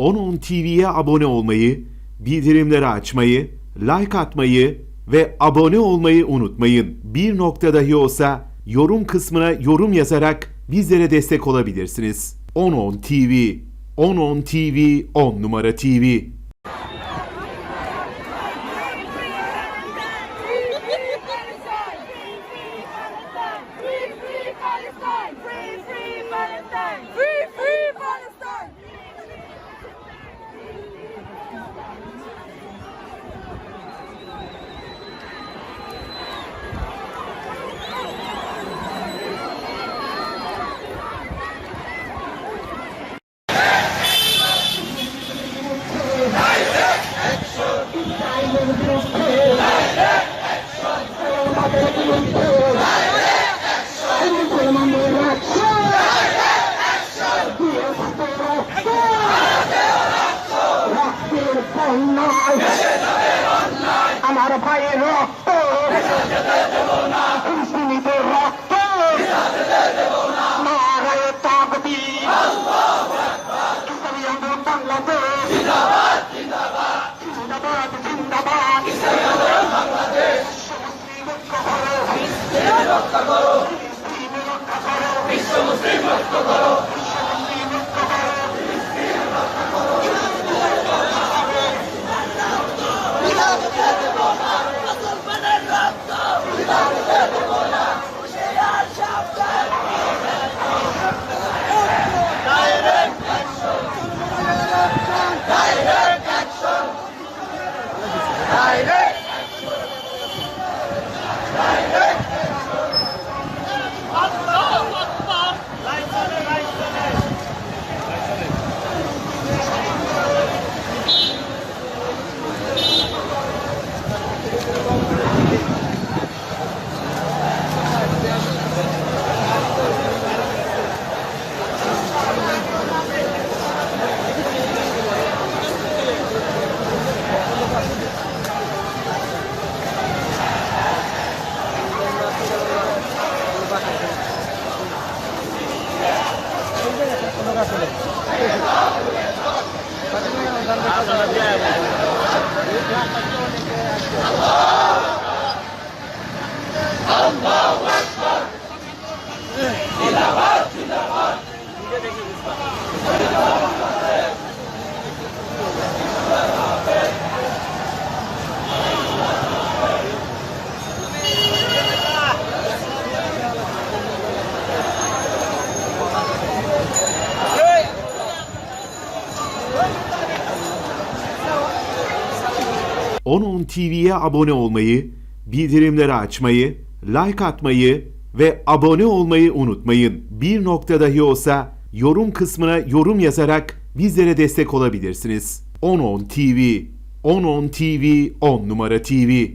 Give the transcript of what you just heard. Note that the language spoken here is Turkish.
10.10 TV'ye abone olmayı, bildirimleri açmayı, like atmayı ve abone olmayı unutmayın. Bir nokta dahi olsa yorum kısmına yorum yazarak bizlere destek olabilirsiniz. 10.10 TV 10.10 TV 10 numara TV Palestine! আমার ভাইয়ের রক্ত। মুসলিমদের রক্ত। নারায় ইসলামী বাংলাদেশ বিশ্ব মুসলিম রক্ষা করো। الله 10.10 TV'ye abone olmayı, bildirimleri açmayı, like atmayı ve abone olmayı unutmayın. Bir nokta dahi olsa yorum kısmına yorum yazarak bizlere destek olabilirsiniz. 10.10 TV, 10.10 TV, 10 numara TV.